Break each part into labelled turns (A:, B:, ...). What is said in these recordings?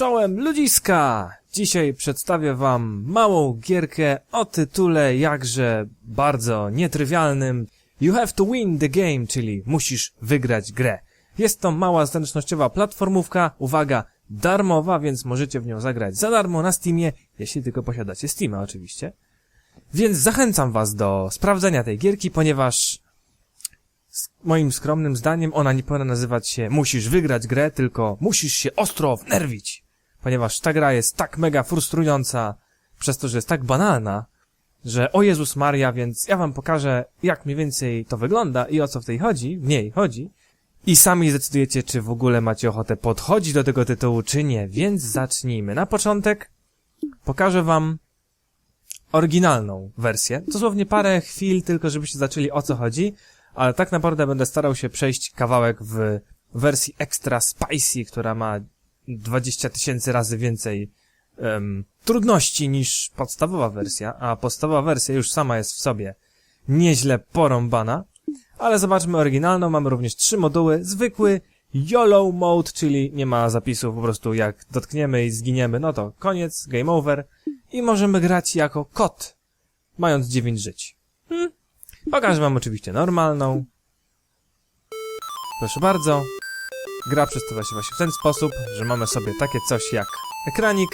A: Czołem ludziska! Dzisiaj przedstawię wam małą gierkę o tytule jakże bardzo nietrywialnym You have to win the game, czyli musisz wygrać grę. Jest to mała zręcznościowa platformówka, uwaga, darmowa, więc możecie w nią zagrać za darmo na Steamie, jeśli tylko posiadacie Steama oczywiście. Więc zachęcam was do sprawdzenia tej gierki, ponieważ moim skromnym zdaniem ona nie powinna nazywać się musisz wygrać grę, tylko musisz się ostro wnerwić. Ponieważ ta gra jest tak mega frustrująca, przez to, że jest tak banalna, że o Jezus Maria, więc ja wam pokażę, jak mniej więcej to wygląda i o co w tej chodzi, w niej chodzi. I sami zdecydujecie, czy w ogóle macie ochotę podchodzić do tego tytułu, czy nie, więc zacznijmy. Na początek pokażę wam oryginalną wersję. Dosłownie parę chwil tylko, żebyście zaczęli o co chodzi, ale tak naprawdę będę starał się przejść kawałek w wersji extra spicy, która ma 20 tysięcy razy więcej em, trudności niż podstawowa wersja, a podstawowa wersja już sama jest w sobie nieźle porąbana. Ale zobaczmy oryginalną, mamy również trzy moduły. Zwykły YOLO mode, czyli nie ma zapisów, po prostu jak dotkniemy i zginiemy, no to koniec, game over. I możemy grać jako kot, mając 9 żyć. Hmm. Pokażę wam oczywiście normalną. Proszę bardzo. Gra przedstawia się właśnie w ten sposób, że mamy sobie takie coś jak ekranik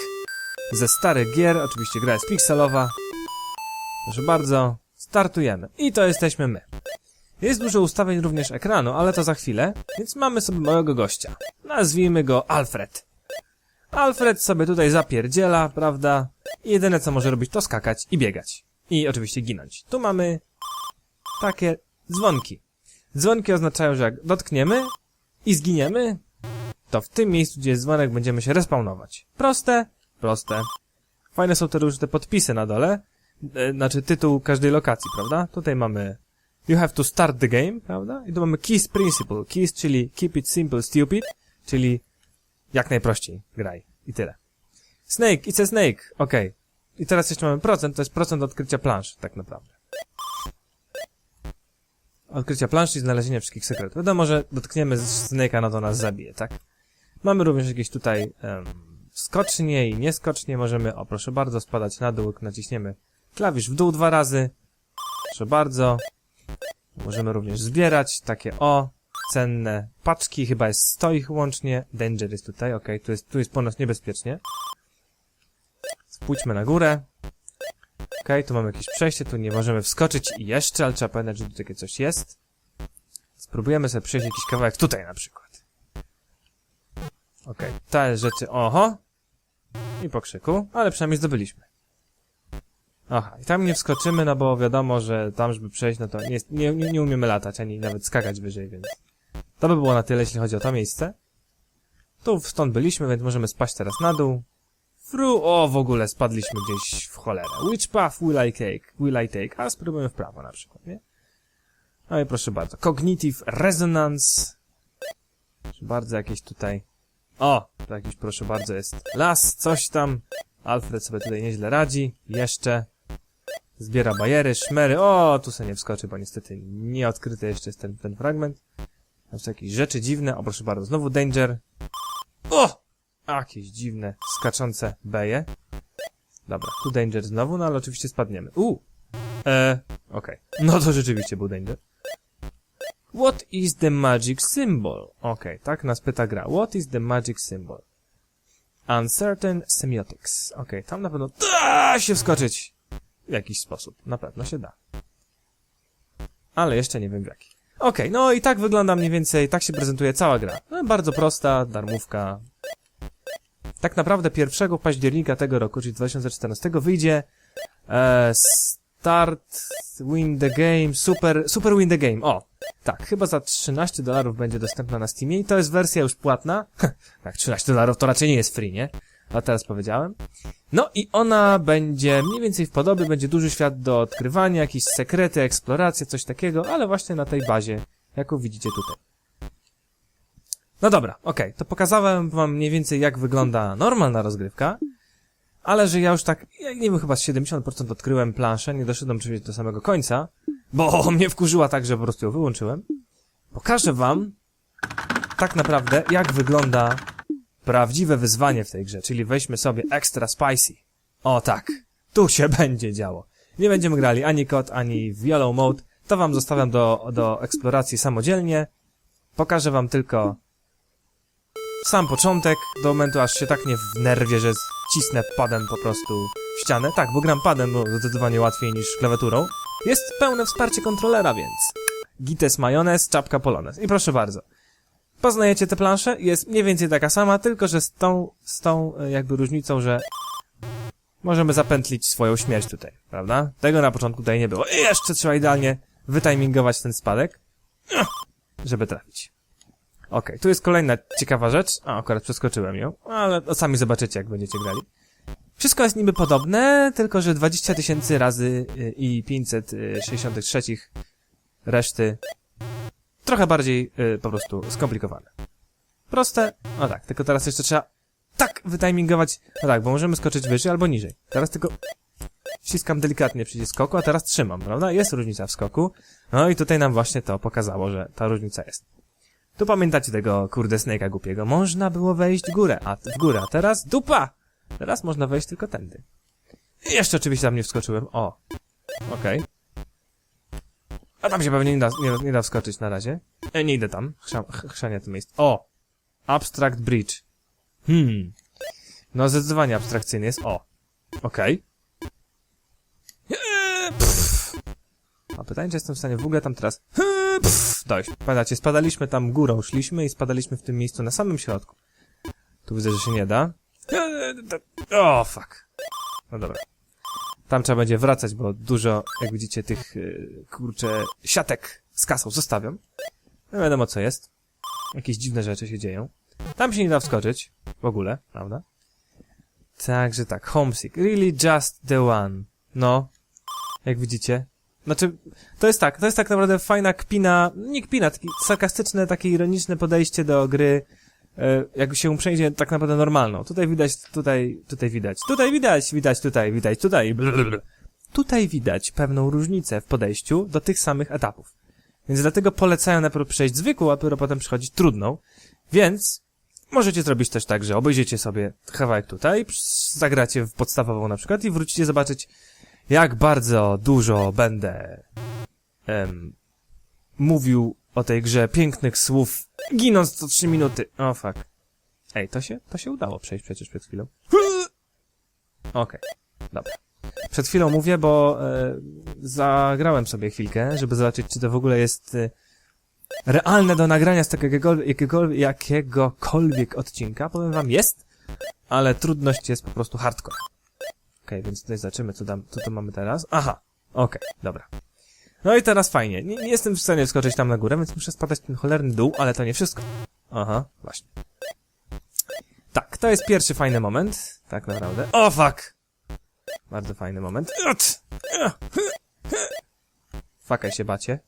A: ze starych gier, oczywiście gra jest pikselowa. Proszę bardzo, startujemy. I to jesteśmy my. Jest dużo ustawień również ekranu, ale to za chwilę, więc mamy sobie małego gościa. Nazwijmy go Alfred. Alfred sobie tutaj zapierdziela, prawda? I jedyne co może robić to skakać i biegać. I oczywiście ginąć. Tu mamy takie dzwonki. Dzwonki oznaczają, że jak dotkniemy i zginiemy, to w tym miejscu, gdzie jest dzwonek, będziemy się respawnować. Proste, proste. Fajne są te różne podpisy na dole, e, znaczy tytuł każdej lokacji, prawda? Tutaj mamy You have to start the game, prawda? I tu mamy KEYS principle. KEYS, czyli keep it simple, stupid, czyli jak najprościej graj. I tyle. Snake, it's a snake. Okej. I teraz jeszcze mamy procent, to jest procent odkrycia planszy, tak naprawdę. Odkrycia planszy i znalezienia wszystkich sekretów. Wiadomo, że dotkniemy Snake'a, no to nas zabije, tak? Mamy również jakieś tutaj em, skocznie i nieskocznie. Możemy, o proszę bardzo, spadać na dół, naciśniemy klawisz w dół dwa razy. Proszę bardzo. Możemy również zbierać takie o, cenne paczki, chyba jest 100 ich łącznie. Danger jest tutaj, ok, tu jest, tu jest ponoć niebezpiecznie. Spójrzmy na górę. Ok, tu mamy jakieś przejście, tu nie możemy wskoczyć i jeszcze, ale trzeba pamiętać, że tu takie coś jest. Spróbujemy sobie przejść jakiś kawałek tutaj na przykład. Ok, te rzeczy, oho. I po krzyku, ale przynajmniej zdobyliśmy. Aha, i tam nie wskoczymy, no bo wiadomo, że tam, żeby przejść, no to nie, nie, nie umiemy latać, ani nawet skakać wyżej, więc... To by było na tyle, jeśli chodzi o to miejsce. Tu stąd byliśmy, więc możemy spaść teraz na dół. Fru, o, w ogóle spadliśmy gdzieś w cholerę. Which path will I take? Will I take? A spróbujemy w prawo na przykład, nie? No i proszę bardzo. Cognitive Resonance. Proszę bardzo, jakieś tutaj... O, to jakiś, proszę bardzo, jest las, coś tam. Alfred sobie tutaj nieźle radzi. Jeszcze. Zbiera bajery, szmery. O, tu sobie nie wskoczy, bo niestety nie odkryty jeszcze jest ten, ten fragment. Tam są jakieś rzeczy dziwne. O, proszę bardzo, znowu danger. O! Jakieś dziwne, skaczące beje. Dobra, tu danger znowu, no ale oczywiście spadniemy. U! E, okej. No to rzeczywiście był danger. What is the magic symbol? Okej, tak nas pyta gra. What is the magic symbol? Uncertain semiotics. Okej, tam na pewno da się wskoczyć w jakiś sposób. Na pewno się da. Ale jeszcze nie wiem w jaki. Okej, no i tak wygląda mniej więcej, tak się prezentuje cała gra. No, bardzo prosta, darmówka. Tak naprawdę 1 października tego roku, czyli 2014, wyjdzie e, Start Win the Game, Super, Super Win the Game. O, tak, chyba za 13 dolarów będzie dostępna na Steamie i to jest wersja już płatna. tak, 13 dolarów to raczej nie jest free, nie? A teraz powiedziałem. No i ona będzie mniej więcej w podobie, będzie duży świat do odkrywania, jakieś sekrety, eksploracje, coś takiego, ale właśnie na tej bazie, jaką widzicie tutaj. No dobra, okej, to pokazałem wam mniej więcej jak wygląda normalna rozgrywka, ale że ja już tak, ja nie wiem, chyba z 70% odkryłem planszę, nie doszedłem oczywiście do samego końca, bo mnie wkurzyła tak, że po prostu ją wyłączyłem. Pokażę wam tak naprawdę, jak wygląda prawdziwe wyzwanie w tej grze, czyli weźmy sobie extra spicy. O tak, tu się będzie działo. Nie będziemy grali ani kod, ani w yellow mode, to wam zostawiam do, do eksploracji samodzielnie. Pokażę wam tylko sam początek, do momentu aż się tak nie wnerwię, że cisnę padem po prostu w ścianę. Tak, bo gram padem, bo zdecydowanie łatwiej niż klawiaturą. Jest pełne wsparcie kontrolera, więc Gites Majonez, czapka Polones. I proszę bardzo. Poznajecie tę planszę? Jest mniej więcej taka sama, tylko że z tą, z tą e, jakby różnicą, że możemy zapętlić swoją śmierć tutaj, prawda? Tego na początku tutaj nie było. I jeszcze trzeba idealnie wytimingować ten spadek, żeby trafić. Okej, tu jest kolejna ciekawa rzecz. A, akurat przeskoczyłem ją, ale sami zobaczycie, jak będziecie grali. Wszystko jest niby podobne, tylko że 20 tysięcy razy y, i 563 reszty trochę bardziej y, po prostu skomplikowane. Proste, no tak, tylko teraz jeszcze trzeba tak wytimingować, no tak, bo możemy skoczyć wyżej albo niżej. Teraz tylko ściskam delikatnie przycisk skoku, a teraz trzymam, prawda? Jest różnica w skoku. No i tutaj nam właśnie to pokazało, że ta różnica jest. Tu pamiętacie tego kurde Snake'a głupiego. Można było wejść w górę, a w górę, a teraz dupa! Teraz można wejść tylko tędy. I jeszcze oczywiście tam nie wskoczyłem. O. Okej. A tam się pewnie nie da, nie, nie da wskoczyć na razie. E, nie idę tam. Chrzan, ch- chrzania to miejsce. O! Abstract Bridge. Hmm. No zdecydowanie abstrakcyjny jest. O. Okej. Eee, pff. A pytanie, czy jestem w stanie w ogóle tam teraz... Pff, dojść. Pamiętacie, spadaliśmy tam górą, szliśmy i spadaliśmy w tym miejscu na samym środku. Tu widzę, że się nie da. O, fuck. No dobra. Tam trzeba będzie wracać, bo dużo, jak widzicie, tych, yy, kurczę, siatek z kasą zostawiam. No wiadomo, co jest. Jakieś dziwne rzeczy się dzieją. Tam się nie da wskoczyć. W ogóle, prawda? Także tak, homesick. Really just the one. No. Jak widzicie. Znaczy, to jest tak, to jest tak naprawdę fajna kpina, nie kpina, takie sarkastyczne, takie ironiczne podejście do gry, e, jak się przejdzie tak naprawdę normalną. Tutaj widać, tutaj, tutaj widać, tutaj widać, widać tutaj, widać tutaj, blablabla. Tutaj widać pewną różnicę w podejściu do tych samych etapów. Więc dlatego polecają najpierw przejść zwykłą, a dopiero potem przychodzić trudną. Więc możecie zrobić też tak, że obejrzycie sobie kawałek tutaj, zagracie w podstawową na przykład i wrócicie zobaczyć, jak bardzo dużo będę em, mówił o tej grze pięknych słów, ginąc co trzy minuty. O, fuck. Ej, to się, to się udało przejść przecież przed chwilą. Okej, dobra. Przed chwilą mówię, bo e, zagrałem sobie chwilkę, żeby zobaczyć, czy to w ogóle jest e, realne do nagrania z takiego jakiegokolwiek, jakiegokolwiek odcinka. Powiem wam, jest, ale trudność jest po prostu hardcore. Okej, więc tutaj zobaczymy, co, dam, co tu mamy teraz. Aha, okej, dobra. No i teraz fajnie. Nie, nie jestem w stanie wskoczyć tam na górę, więc muszę spadać ten cholerny dół, ale to nie wszystko. Aha, właśnie. Tak, to jest pierwszy fajny moment. Tak naprawdę. O, fuck! Bardzo fajny moment. Fakaj się bacie.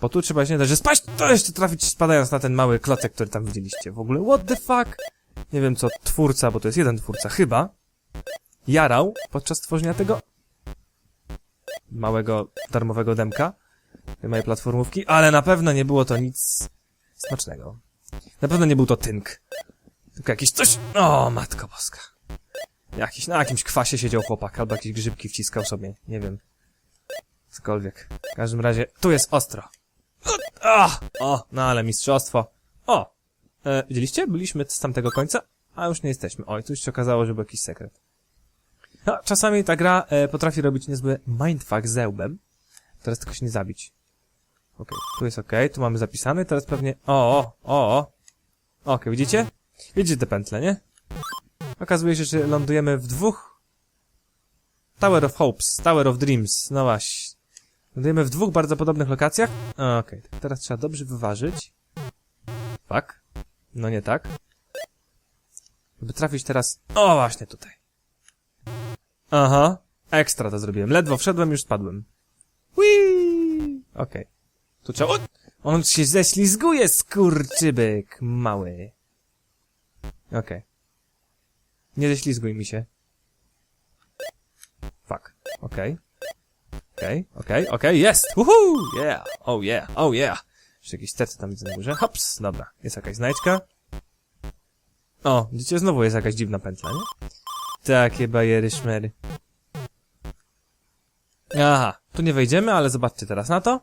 A: Bo tu trzeba się dać, że spaść, to jeszcze trafić spadając na ten mały klocek, który tam widzieliście. W ogóle, what the fuck? Nie wiem co twórca, bo to jest jeden twórca, chyba, jarał podczas tworzenia tego małego, darmowego demka, tej małej platformówki, ale na pewno nie było to nic smacznego. Na pewno nie był to tynk. Tylko jakieś coś... O, matko boska. Jakiś, na jakimś kwasie siedział chłopak, albo jakieś grzybki wciskał sobie, nie wiem. Cokolwiek. W każdym razie, tu jest ostro. O, o no ale mistrzostwo. O! E, widzieliście? Byliśmy z tamtego końca, a już nie jesteśmy. Oj, tu się okazało, że był jakiś sekret. No, czasami ta gra e, potrafi robić niezły mindfuck ze łbem. Teraz tylko się nie zabić. Okej, tu jest okej, tu mamy zapisane, teraz pewnie... O, o, o, o. Okej, widzicie? Widzicie te pętle, nie? Okazuje się, że lądujemy w dwóch... Tower of Hopes, Tower of Dreams, no właśnie. Lądujemy w dwóch bardzo podobnych lokacjach. Okej, teraz trzeba dobrze wyważyć. Fuck. No nie tak. Żeby trafić teraz... O, właśnie tutaj. Aha. Ekstra to zrobiłem. Ledwo wszedłem, już spadłem. Whee! Okej. Tu trzeba... O! On się ześlizguje, skurczybyk mały. Okej. Nie ześlizguj mi się. Fuck. Okej. Okej, okej, okej, jest! Woohoo! Yeah! Oh yeah, oh yeah! Jeszcze jakieś tecy tam widzę na górze. Hops! Dobra, jest jakaś znajdźka. O, widzicie, znowu jest jakaś dziwna pętla, nie? Takie bajery szmery. Aha, tu nie wejdziemy, ale zobaczcie teraz na to.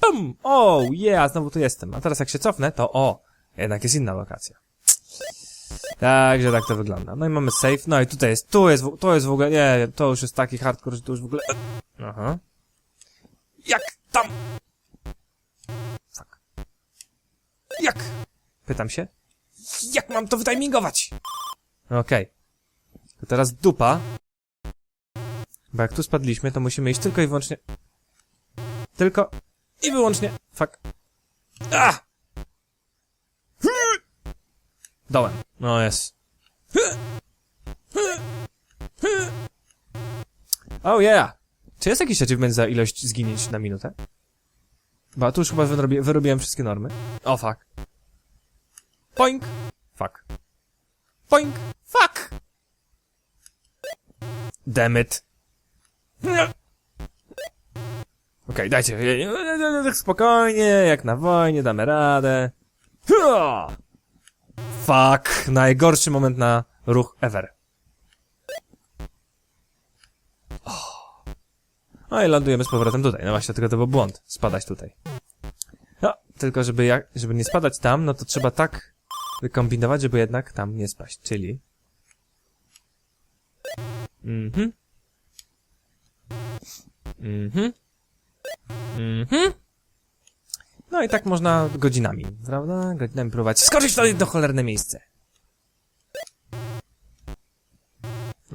A: Pum! O, yeah, znowu tu jestem. A teraz jak się cofnę, to o, jednak jest inna lokacja. Także tak to wygląda. No i mamy safe. No i tutaj jest, tu jest, to jest w ogóle, nie, to już jest taki hardcore, że to już w ogóle... Aha. Jak tam? Fuck. Jak? Pytam się. Jak mam to wytimingować? Okej. To teraz dupa. Bo jak tu spadliśmy, to musimy iść tylko i wyłącznie... Tylko i wyłącznie... Fuck. Ah! Dołem. No jest. Oh yeah! Czy jest jakiś achievement za ilość zginięć na minutę? Bo tu już chyba wyrobi, wyrobiłem wszystkie normy. O fuck. Poink! Fuck. Poink! Fuck! Damn it. Okej, dajcie. Spokojnie, jak na wojnie, damy radę. Fuck, najgorszy moment na ruch ever. No i lądujemy z powrotem tutaj. No właśnie, tylko to był błąd, spadać tutaj. No, tylko żeby, jak, żeby nie spadać tam, no to trzeba tak wykombinować, żeby jednak tam nie spaść, czyli... Mhm. Mhm. Mhm. No i tak można godzinami, prawda? Godzinami próbować skoczyć to jedno cholerne miejsce.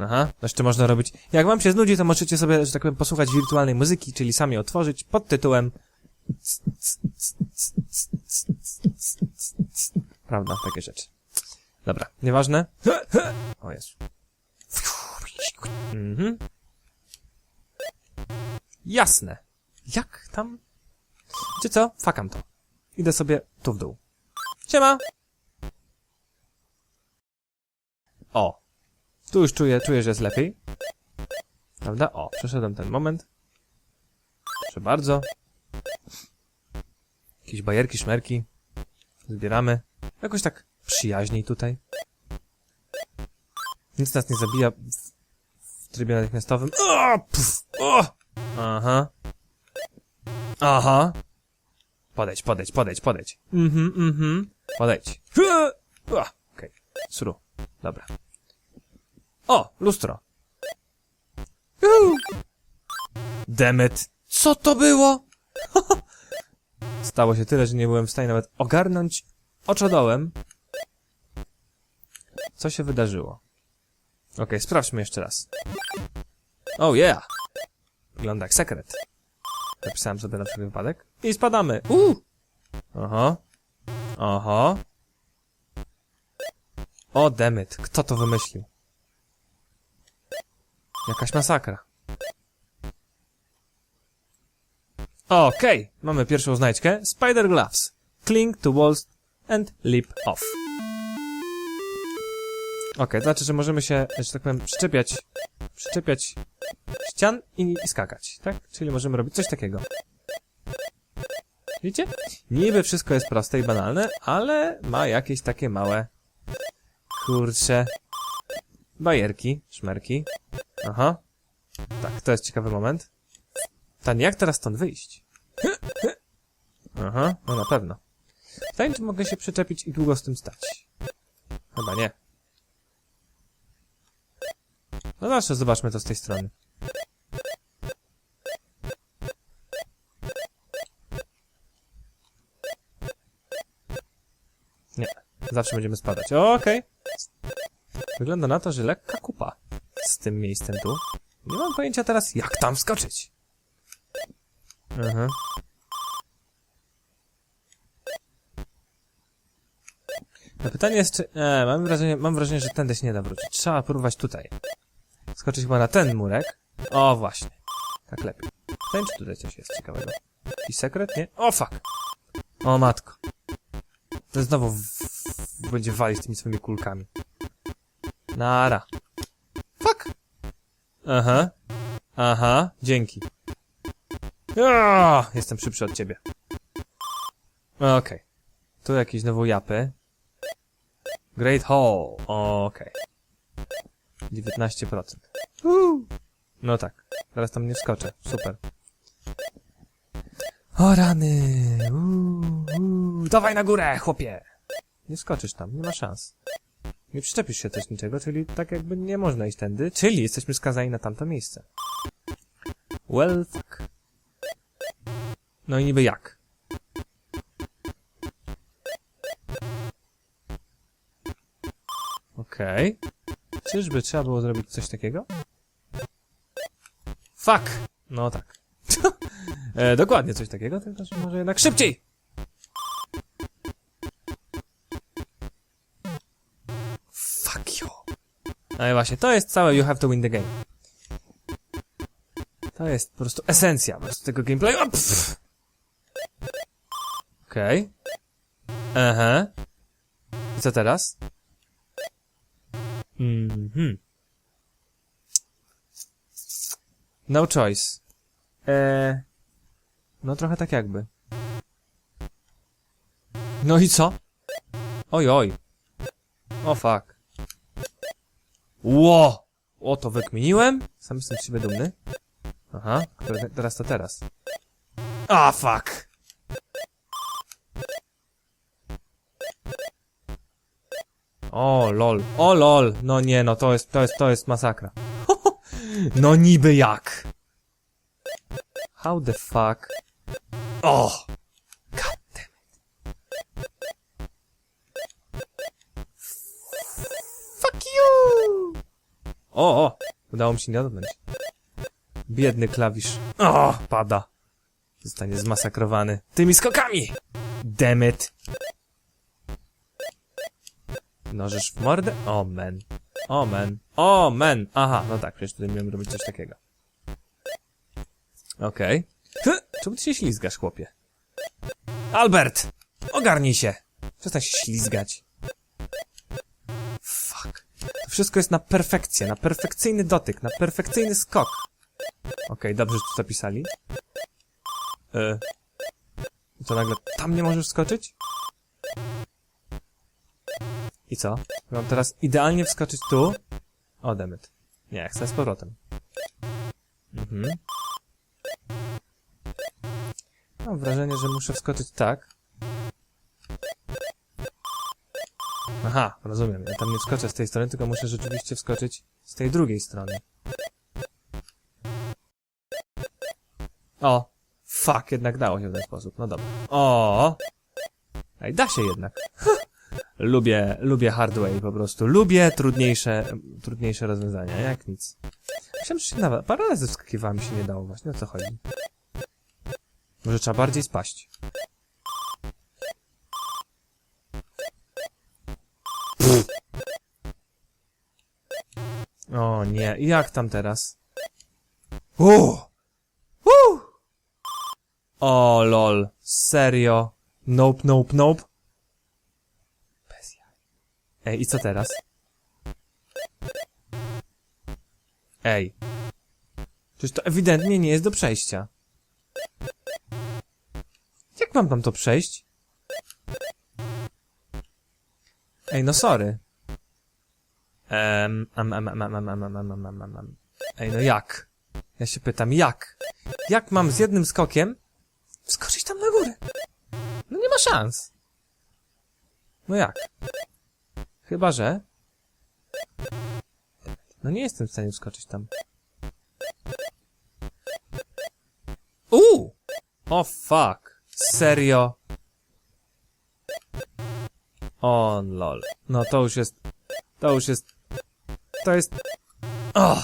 A: Aha, jeszcze można robić. Jak wam się znudzi, to możecie sobie, że tak powiem, posłuchać wirtualnej muzyki, czyli sami otworzyć pod tytułem. Prawda, takie rzeczy. Dobra, nieważne. O Jezu. Mhm. Jasne. Jak tam? Czy co? Fakam to. Idę sobie tu w dół. Siema! O. Tu już czuję, czuję, że jest lepiej. Prawda? O, przeszedłem ten moment. Proszę bardzo. Jakieś bajerki, szmerki. Zbieramy. Jakoś tak przyjaźniej tutaj. Nic nas nie zabija trybie natychmiastowym. O, puf, o! Aha. Aha. Podejdź, podejdź, podejdź, podejdź. Mhm, mhm. Podejdź. Okej. Suru. Dobra. O, lustro. Demet. Co to było? Stało się tyle, że nie byłem w stanie nawet ogarnąć oczodołem. Co się wydarzyło? Okej, sprawdźmy jeszcze raz. Oh yeah! Wygląda jak sekret. Napisałem sobie na wszelki wypadek. I spadamy. Uh! Aha. Aha. O, demet. Kto to wymyślił? Jakaś masakra. Okej, mamy pierwszą znajdźkę. Spider Gloves. Cling to walls and leap off. Okej, to znaczy, że możemy się, że tak powiem, przyczepiać, przyczepiać ścian i, i skakać, tak? Czyli możemy robić coś takiego. Widzicie? Niby wszystko jest proste i banalne, ale ma jakieś takie małe, kurcze, bajerki, szmerki. Aha. Tak, to jest ciekawy moment. Pytanie, jak teraz stąd wyjść? Aha, no na pewno. Pytanie, czy mogę się przyczepić i długo z tym stać? Chyba nie. No zawsze zobaczmy to z tej strony. Nie, zawsze będziemy spadać. Okej. Wygląda na to, że lekka kupa z tym miejscem tu. Nie mam pojęcia teraz, jak tam wskoczyć. Aha. No pytanie jest, czy... E, mam, wrażenie, mam wrażenie, że tędy się nie da wrócić. Trzeba próbować tutaj. Skoczyć chyba na ten murek. O, właśnie. Tak lepiej. Pytanie, czy tutaj coś jest ciekawego. Jakiś sekret? Nie? O, fuck! O, matko. To znowu w, w, będzie walić tymi swoimi kulkami. Nara. Fuck! Aha. Aha, dzięki. Ja, jestem szybszy od ciebie. Okej. Tu jakieś znowu japy. Great Hall. Okej. 19%. Uuu. No tak. Teraz tam nie wskoczę. Super. O rany. Uuu, uuu. Dawaj na górę, chłopie. Nie skoczysz tam, nie ma szans. Nie przyczepisz się też niczego, czyli tak jakby nie można iść tędy, czyli jesteśmy skazani na tamto miejsce. Well, fuck. No i niby jak? Okej. Czyżby trzeba było zrobić coś takiego? Fuck! No tak. e, dokładnie coś takiego, tylko że może jednak szybciej! Fuck you. No i właśnie, to jest całe You Have to Win the Game. To jest po prostu esencja po prostu tego gameplayu. Okej. Aha. I co teraz? Mhm. No choice. Eee, no trochę tak jakby. No i co? Oj, oj. O fuck. Ło! O, to wykminiłem? Sam jestem z siebie dumny. Aha, teraz to teraz. A fuck! O, lol. O, lol. No nie, no to jest, to jest, to jest masakra. no niby jak? How the fuck? O! God damn it. Fuck you! O, o! Udało mi się nie dotknąć. Biedny klawisz. O! Pada. Zostanie zmasakrowany tymi skokami! Damn it! Nożysz w mordę? O, men. O, men. O, men! Aha, no tak, przecież tutaj miałem robić coś takiego. Okej. Okay. Czemu ty się ślizgasz, chłopie? Albert! Ogarnij się! Przestań się ślizgać. Fuck. To wszystko jest na perfekcję, na perfekcyjny dotyk, na perfekcyjny skok. Okej, dobrze, że tu zapisali. E. Co nagle tam nie możesz skoczyć? I co? Mam teraz idealnie wskoczyć tu. O, demet. Nie, chcę z powrotem. Mhm. Mam wrażenie, że muszę wskoczyć tak. Aha, rozumiem. Ja tam nie wskoczę z tej strony, tylko muszę rzeczywiście wskoczyć z tej drugiej strony. O! Fuck, jednak dało się w ten sposób. No dobra. O! Ej, da się jednak. lubię, lubię hardware po prostu. Lubię trudniejsze, trudniejsze rozwiązania, jak nic. Myślałem, że się nawet parę razy wskakiwałem się nie dało właśnie. O co chodzi? Może trzeba bardziej spaść. O nie, jak tam teraz? Uuu! Uuu! O lol, serio? Nope, nope, nope. Ej, i co teraz? Ej. Przecież to ewidentnie nie jest do przejścia. Jak mam tam to przejść? Ej, no sorry. Am. Ej, no jak? Ja się pytam, jak? Jak mam z jednym skokiem wskoczyć tam na górę? No nie ma szans. No jak? Chyba, że... No nie jestem w stanie wskoczyć tam. Uuu! O fuck. Serio? O lol. No to już jest... To już jest... To jest... O!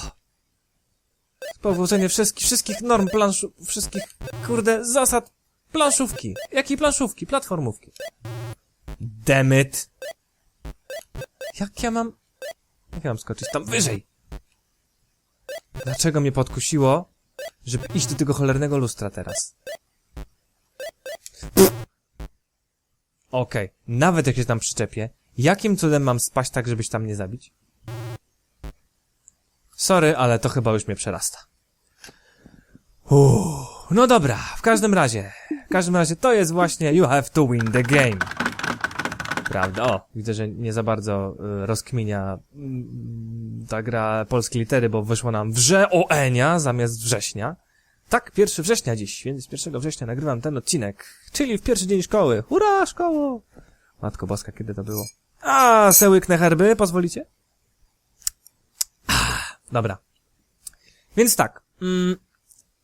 A: Powrócenie wszystkich, wszystkich norm planszu... Wszystkich, kurde, zasad planszówki. Jakiej planszówki? Platformówki. Damn it. Jak ja mam... Jak ja mam skoczyć tam wyżej? Dlaczego mnie podkusiło, żeby iść do tego cholernego lustra teraz? Okej, nawet jak się tam przyczepię, jakim cudem mam spaść tak, żebyś tam nie zabić? Sorry, ale to chyba już mnie przerasta. Uff, no dobra, w każdym razie, w każdym razie to jest właśnie You Have to Win the Game. Prawda? O, widzę, że nie za bardzo y, rozkminia mm, ta gra polskie litery, bo wyszło nam wrze o Enia zamiast września. Tak, 1 września dziś, więc 1 września nagrywam ten odcinek, czyli w pierwszy dzień szkoły. Hurra, szkoło! Matko Boska, kiedy to było? A, se herby, pozwolicie? Ah, dobra. Więc tak, mm,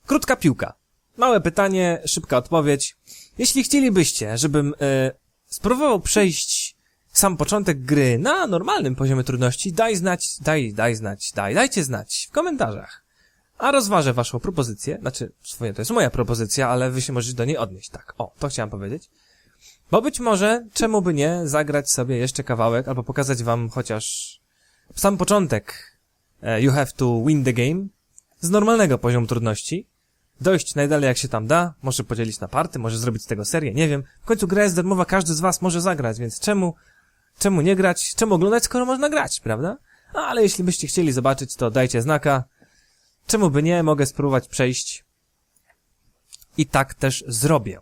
A: krótka piłka. Małe pytanie, szybka odpowiedź. Jeśli chcielibyście, żebym e, spróbował przejść sam początek gry na normalnym poziomie trudności, daj znać, daj, daj znać, daj, dajcie znać w komentarzach. A rozważę waszą propozycję, znaczy, swoje, to jest moja propozycja, ale wy się możecie do niej odnieść, tak. O, to chciałem powiedzieć. Bo być może, czemu by nie, zagrać sobie jeszcze kawałek, albo pokazać wam chociaż sam początek e, You Have to Win the Game z normalnego poziomu trudności, dojść najdalej jak się tam da, może podzielić na party, może zrobić z tego serię, nie wiem. W końcu gra jest darmowa, każdy z was może zagrać, więc czemu, czemu nie grać, czemu oglądać, skoro można grać, prawda? No, ale jeśli byście chcieli zobaczyć, to dajcie znaka. Czemu by nie, mogę spróbować przejść. I tak też zrobię.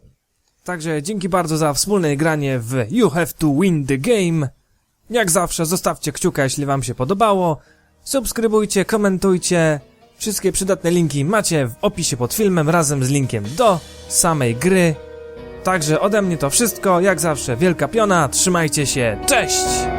A: Także dzięki bardzo za wspólne granie w You Have to Win the Game. Jak zawsze zostawcie kciuka, jeśli wam się podobało. Subskrybujcie, komentujcie. Wszystkie przydatne linki macie w opisie pod filmem razem z linkiem do samej gry. Także ode mnie to wszystko, jak zawsze wielka piona, trzymajcie się, cześć!